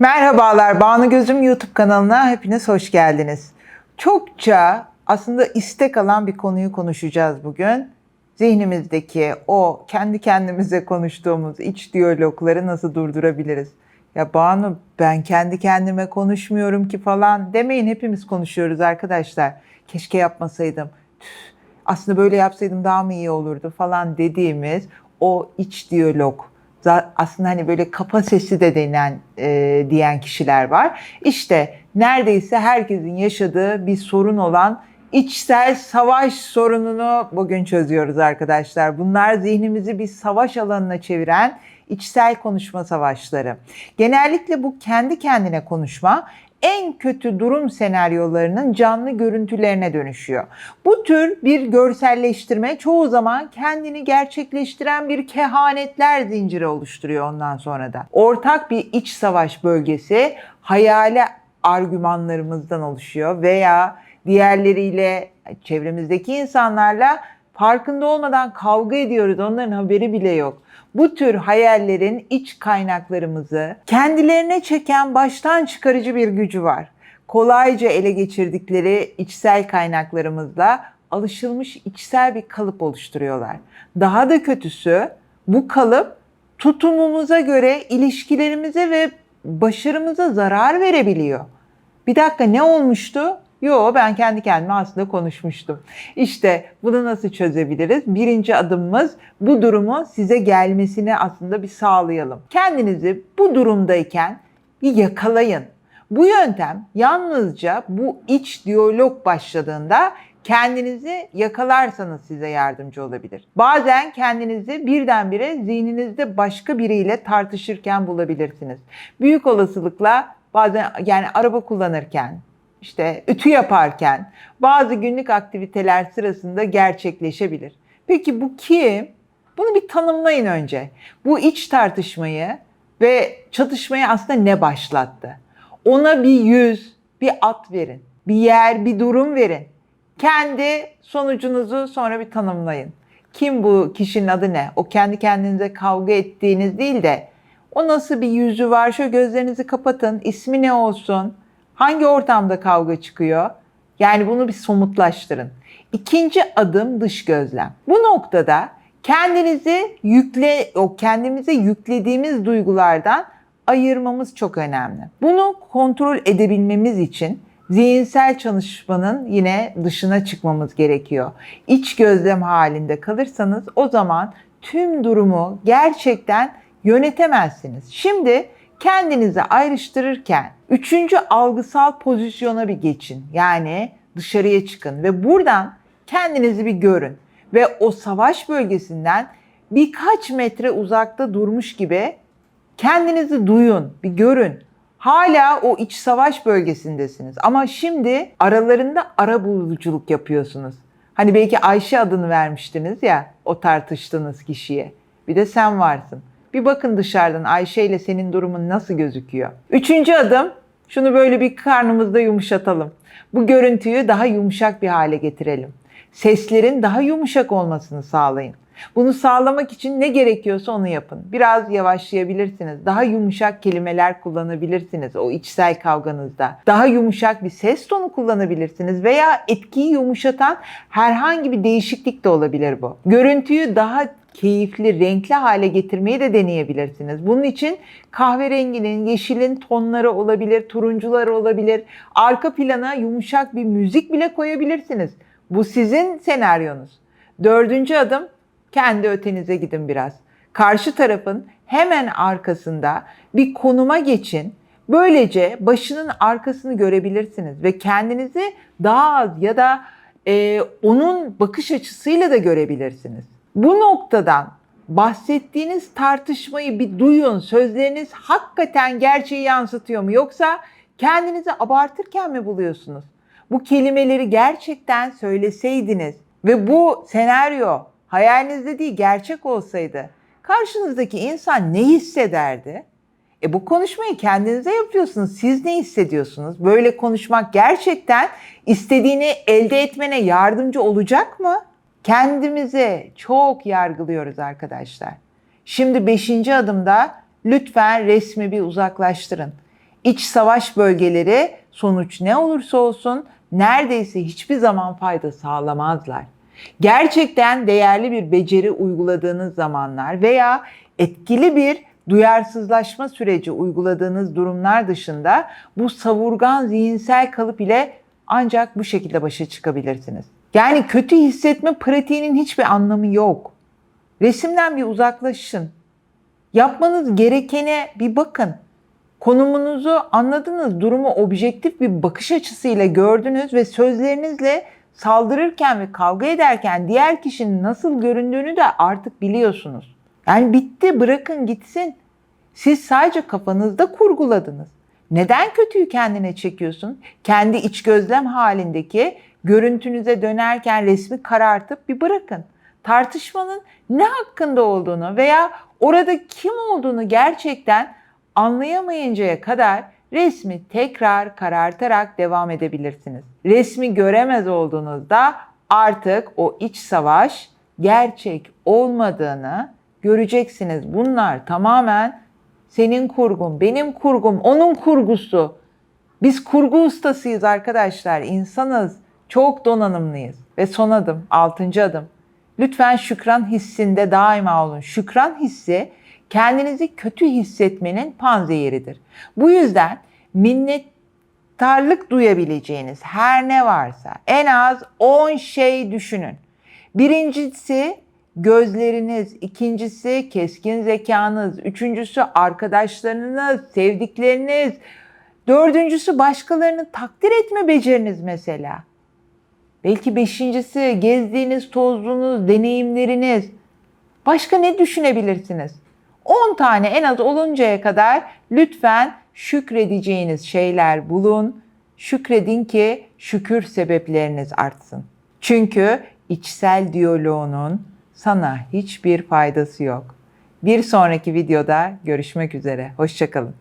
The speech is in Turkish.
Merhabalar, Banu Gözüm YouTube kanalına hepiniz hoş geldiniz. Çokça aslında istek alan bir konuyu konuşacağız bugün. Zihnimizdeki o kendi kendimize konuştuğumuz iç diyalogları nasıl durdurabiliriz? Ya Banu ben kendi kendime konuşmuyorum ki falan demeyin hepimiz konuşuyoruz arkadaşlar. Keşke yapmasaydım. Tüh, aslında böyle yapsaydım daha mı iyi olurdu falan dediğimiz o iç diyalog aslında hani böyle kapa sesi de denen e, diyen kişiler var. İşte neredeyse herkesin yaşadığı bir sorun olan içsel savaş sorununu bugün çözüyoruz arkadaşlar. Bunlar zihnimizi bir savaş alanına çeviren içsel konuşma savaşları. Genellikle bu kendi kendine konuşma en kötü durum senaryolarının canlı görüntülerine dönüşüyor. Bu tür bir görselleştirme çoğu zaman kendini gerçekleştiren bir kehanetler zinciri oluşturuyor ondan sonra da. Ortak bir iç savaş bölgesi hayale argümanlarımızdan oluşuyor veya diğerleriyle çevremizdeki insanlarla farkında olmadan kavga ediyoruz. Onların haberi bile yok. Bu tür hayallerin iç kaynaklarımızı kendilerine çeken baştan çıkarıcı bir gücü var. Kolayca ele geçirdikleri içsel kaynaklarımızla alışılmış içsel bir kalıp oluşturuyorlar. Daha da kötüsü bu kalıp tutumumuza göre ilişkilerimize ve başarımıza zarar verebiliyor. Bir dakika ne olmuştu? Yo ben kendi kendime aslında konuşmuştum. İşte bunu nasıl çözebiliriz? Birinci adımımız bu durumu size gelmesini aslında bir sağlayalım. Kendinizi bu durumdayken bir yakalayın. Bu yöntem yalnızca bu iç diyalog başladığında kendinizi yakalarsanız size yardımcı olabilir. Bazen kendinizi birdenbire zihninizde başka biriyle tartışırken bulabilirsiniz. Büyük olasılıkla bazen yani araba kullanırken, işte ütü yaparken, bazı günlük aktiviteler sırasında gerçekleşebilir. Peki bu kim? Bunu bir tanımlayın önce. Bu iç tartışmayı ve çatışmayı aslında ne başlattı? Ona bir yüz, bir at verin. Bir yer, bir durum verin. Kendi sonucunuzu sonra bir tanımlayın. Kim bu kişinin adı ne? O kendi kendinize kavga ettiğiniz değil de o nasıl bir yüzü var? Şöyle gözlerinizi kapatın. İsmi ne olsun? Hangi ortamda kavga çıkıyor? Yani bunu bir somutlaştırın. İkinci adım dış gözlem. Bu noktada kendinizi yükle o kendimize yüklediğimiz duygulardan ayırmamız çok önemli. Bunu kontrol edebilmemiz için zihinsel çalışmanın yine dışına çıkmamız gerekiyor. İç gözlem halinde kalırsanız o zaman tüm durumu gerçekten yönetemezsiniz. Şimdi kendinizi ayrıştırırken üçüncü algısal pozisyona bir geçin. Yani dışarıya çıkın ve buradan kendinizi bir görün. Ve o savaş bölgesinden birkaç metre uzakta durmuş gibi kendinizi duyun, bir görün. Hala o iç savaş bölgesindesiniz ama şimdi aralarında ara buluculuk yapıyorsunuz. Hani belki Ayşe adını vermiştiniz ya o tartıştığınız kişiye. Bir de sen varsın. Bir bakın dışarıdan Ayşe ile senin durumun nasıl gözüküyor. Üçüncü adım şunu böyle bir karnımızda yumuşatalım. Bu görüntüyü daha yumuşak bir hale getirelim. Seslerin daha yumuşak olmasını sağlayın. Bunu sağlamak için ne gerekiyorsa onu yapın. Biraz yavaşlayabilirsiniz. Daha yumuşak kelimeler kullanabilirsiniz o içsel kavganızda. Daha yumuşak bir ses tonu kullanabilirsiniz veya etkiyi yumuşatan herhangi bir değişiklik de olabilir bu. Görüntüyü daha keyifli, renkli hale getirmeyi de deneyebilirsiniz. Bunun için kahverenginin, yeşilin tonları olabilir, turuncular olabilir. Arka plana yumuşak bir müzik bile koyabilirsiniz. Bu sizin senaryonuz. Dördüncü adım kendi ötenize gidin biraz. Karşı tarafın hemen arkasında bir konuma geçin. Böylece başının arkasını görebilirsiniz ve kendinizi daha az ya da e, onun bakış açısıyla da görebilirsiniz. Bu noktadan bahsettiğiniz tartışmayı bir duyun. Sözleriniz hakikaten gerçeği yansıtıyor mu? Yoksa kendinizi abartırken mi buluyorsunuz? Bu kelimeleri gerçekten söyleseydiniz ve bu senaryo hayalinizde değil gerçek olsaydı karşınızdaki insan ne hissederdi? E bu konuşmayı kendinize yapıyorsunuz. Siz ne hissediyorsunuz? Böyle konuşmak gerçekten istediğini elde etmene yardımcı olacak mı? Kendimizi çok yargılıyoruz arkadaşlar. Şimdi beşinci adımda lütfen resmi bir uzaklaştırın. İç savaş bölgeleri sonuç ne olursa olsun neredeyse hiçbir zaman fayda sağlamazlar. Gerçekten değerli bir beceri uyguladığınız zamanlar veya etkili bir duyarsızlaşma süreci uyguladığınız durumlar dışında bu savurgan zihinsel kalıp ile ancak bu şekilde başa çıkabilirsiniz. Yani kötü hissetme pratiğinin hiçbir anlamı yok. Resimden bir uzaklaşın. Yapmanız gerekene bir bakın. Konumunuzu anladınız, durumu objektif bir bakış açısıyla gördünüz ve sözlerinizle saldırırken ve kavga ederken diğer kişinin nasıl göründüğünü de artık biliyorsunuz. Yani bitti, bırakın gitsin. Siz sadece kafanızda kurguladınız. Neden kötüyü kendine çekiyorsun? Kendi iç gözlem halindeki görüntünüze dönerken resmi karartıp bir bırakın. Tartışmanın ne hakkında olduğunu veya orada kim olduğunu gerçekten anlayamayıncaya kadar resmi tekrar karartarak devam edebilirsiniz. Resmi göremez olduğunuzda artık o iç savaş gerçek olmadığını göreceksiniz. Bunlar tamamen senin kurgun, benim kurgum, onun kurgusu. Biz kurgu ustasıyız arkadaşlar, insanız. Çok donanımlıyız. Ve son adım, altıncı adım. Lütfen şükran hissinde daima olun. Şükran hissi kendinizi kötü hissetmenin panzehiridir. Bu yüzden minnettarlık duyabileceğiniz her ne varsa en az 10 şey düşünün. Birincisi gözleriniz, ikincisi keskin zekanız, üçüncüsü arkadaşlarınız, sevdikleriniz, dördüncüsü başkalarını takdir etme beceriniz mesela. Belki beşincisi gezdiğiniz, tozduğunuz deneyimleriniz. Başka ne düşünebilirsiniz? 10 tane en az oluncaya kadar lütfen şükredeceğiniz şeyler bulun. Şükredin ki şükür sebepleriniz artsın. Çünkü içsel diyaloğunun sana hiçbir faydası yok. Bir sonraki videoda görüşmek üzere. Hoşçakalın.